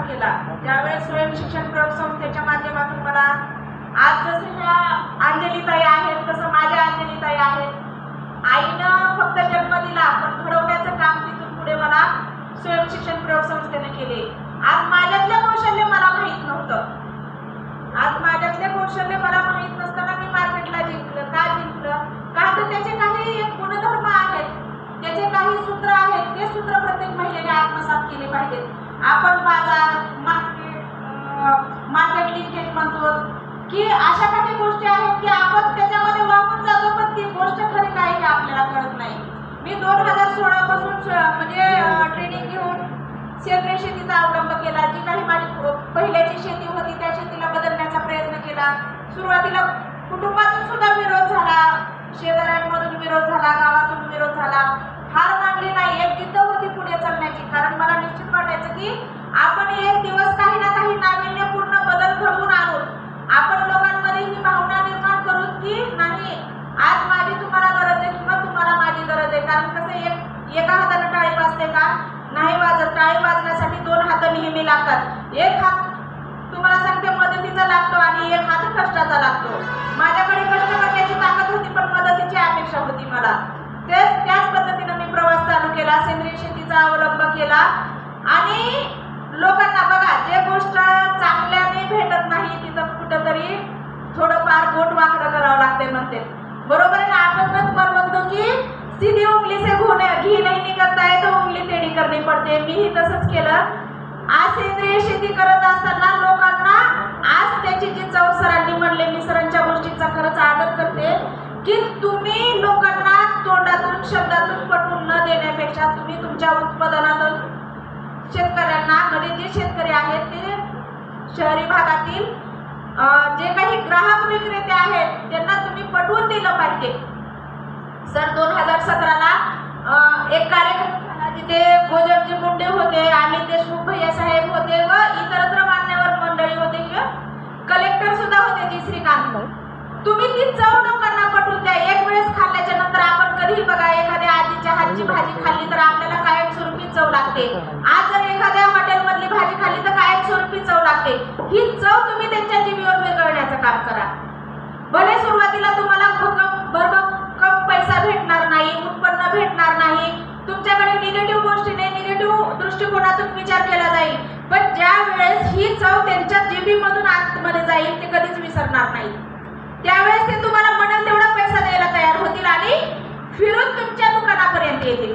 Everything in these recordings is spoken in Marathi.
प्रारंभ केला. त्यावेळेस स्वयं शिक्षण प्रयोग संस्थेच्या माध्यमातून मला आज जसं ह्या अंजलीताई आहेत तसं माझ्या अंजलीताई आहेत. आईनं फक्त जन्म दिला पण घडवण्याचं काम तिथून पुढे मला स्वयं शिक्षण प्रयोग संस्थेने केले. आज माझ्यातलं कौशल्य मला माहीत नव्हतं. आज माझ्यातले कौशल्य मला माहीत नसताना मी मार्केटला जिंकलं. का जिंकलं? का तर त्याचे काही एक गुणधर्म आहेत. त्याचे काही सूत्र आहेत. ते सूत्र प्रत्येक महिलेने आत्मसात केले पाहिजेत. आपण की अशा काही गोष्टी आहेत की आपण त्याच्यामध्ये वाहून जातो पण ती गोष्ट खरी नाही हे आपल्याला कळत नाही. मी दोन हजार सोळा पासून म्हणजे ट्रेनिंग घेऊन सेंद्रिय शेतीचा अवलंब केला जी काही माझी प- पहिल्याची शेती होती त्या शेतीला बदलण्याचा प्रयत्न केला सुरुवातीला कुटुंबातून सुद्धा विरोध झाला शेजाऱ्यांमधून विरोध झाला गावातून विरोध झाला हार मानली नाही एक जिद्द होती पुढे चालण्याची कारण मला निश्चित वाटायचं की आपण एक दिवस काही ना काही नाविन्यपूर्ण बदल घडवून आणू आपण लोकांमध्ये ही भावना निर्माण करू की नाही आज माझी तुम्हाला गरज आहे किंवा तुम्हाला माझी गरज आहे कारण कसं एक एका हाताने टाळी वाजते का? नाही वाजत. टाळी वाजण्यासाठी दोन हात नेहमी लागतात. एक हात तुम्हाला सांगते मदतीचा लागतो आणि एक हात कष्टाचा लागतो. माझ्याकडे कष्ट करण्याची ताकद होती पण मदतीची अपेक्षा होती मला. तेच त्याच पद्धतीनं मी प्रवास चालू केला सेंद्रिय शेतीचा अवलंब केला. आणि लोकांना बघा जे गोष्ट चांगल्याने भेटत नाही तिथं कुठंतरी थोडंफार बोट वाकडं करावं लागते म्हणते. बरोबर आहे ना? आपणच पण म्हणतो की सीधी उंगली से घोणे घी नाही निघत आहे तर उंगली तेडी करणी पडते मीही तसंच केलं. आज सेंद्रिय शेती करत असताना लोकांना आज त्याची जी चव सरांनी म्हणले मी सरांच्या गोष्टीचा खरंच आदर करते. की तुम्ही लोकांना तोंडातून शब्दातून पटवून न देण्यापेक्षा तुम्ही तुमच्या उत्पादनातून शेतकऱ्यांना मध्ये जे शेतकरी आहेत ते शहरी भागातील जे काही ग्राहक विक्रेते आहेत त्यांना तुम्ही पटवून दिलं पाहिजे. सर दोन हजार सतराला तिथे झाला गोजरजी मुंडे होते आणि देशमुख भैया साहेब होते व इतरत्र मान्यवर मंडळी होते. किंवा कलेक्टर सुद्धा होते जी श्रीकांत. तुम्ही ती चव लोकांना पटवून द्या. एक वेळेस खाल्ल्याच्या नंतर आपण कधीही बघा एखाद्या आजीच्या हातची भाजी खाल्ली तर आपल्याला कायमस्वरूपी चव लागते. आज जर एखाद्या हॉटेलमधली भाजी खाल्ली तर कायमस्वरूपी चव लागते. ही चव तुम्ही त्यांच्या जीवीवर विरघळण्याचं काम करा. भले सुरुवातीला तुम्हाला भक्कम भरभक्कम पैसा भेटणार नाही उत्पन्न भेटणार नाही तुमच्याकडे निगेटिव्ह गोष्टीने निगेटिव्ह दृष्टिकोनातून विचार केला जाईल पण ज्या वेळेस ही चव त्यांच्या जिभीमधून आतमध्ये जाईल ते कधीच विसरणार नाही. त्यावेळेस ते तुम्हाला म्हणेल तेवढा पैसा द्यायला तयार होतील आणि फिरून तुमच्या दुकानापर्यंत येतील.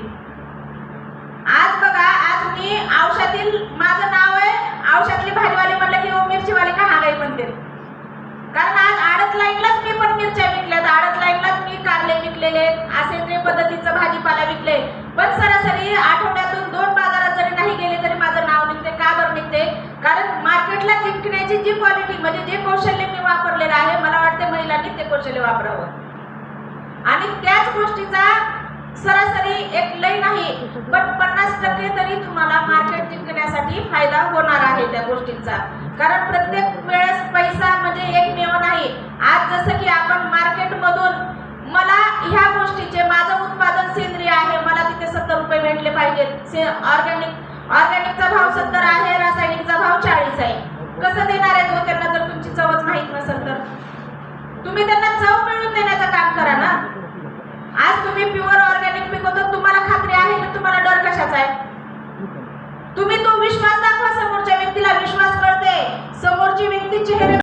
आज बघा आज मी औषधील माझं नाव आहे औषधातली भाजीवाली म्हटलं की मिरची मिरचीवाली का हागाई म्हणते कारण आज आडत लाईनलाच मी पण मिरच्या विकल्यात आडत लाईनलाच मी कारले विकलेले आहेत असे ते पद्धतीचं भाजीपाला विकले पण सरासरी आठवड्यातून दोन बाजारात जरी नाही गेले तरी माझं नाव निघते का बरं निघते कारण मार्केटला त्याची जी क्वालिटी म्हणजे जे कौशल्य मी वापरलेलं आहे मला वाटते महिलांनी ते कौशल्य वापरावं. आणि त्याच गोष्टीचा सरासरी एक लय नाही पण पन्नास टक्के तरी तुम्हाला मार्केट जिंकण्यासाठी फायदा होणार आहे त्या गोष्टींचा. कारण प्रत्येक वेळेस पैसा म्हणजे एकमेव नाही. आज जसं की आपण मार्केटमधून मला ह्या गोष्टीचे माझं उत्पादन सेंद्रिय आहे मला तिथे सत्तर रुपये भेटले पाहिजेत. से ऑर्गॅनिक ऑर्गॅनिकचा भाव सत्तर आहे रासायनिकचा भाव चाळीस आहे. कसं देणार आहे तो त्यांना जर तुमची चवच माहीत नसेल तर. तुम्ही त्यांना चव मिळवून देण्याचं काम करा ना. आज तुम्ही प्युअर ऑर्गॅनिक पिकवतो तुम्हाला खात्री आहे की तुम्हाला डर कशाचा आहे? तुम्ही तो विश्वास दाखवा समोरच्या व्यक्तीला विश्वास कळते. समोरची व्यक्ती चेहरे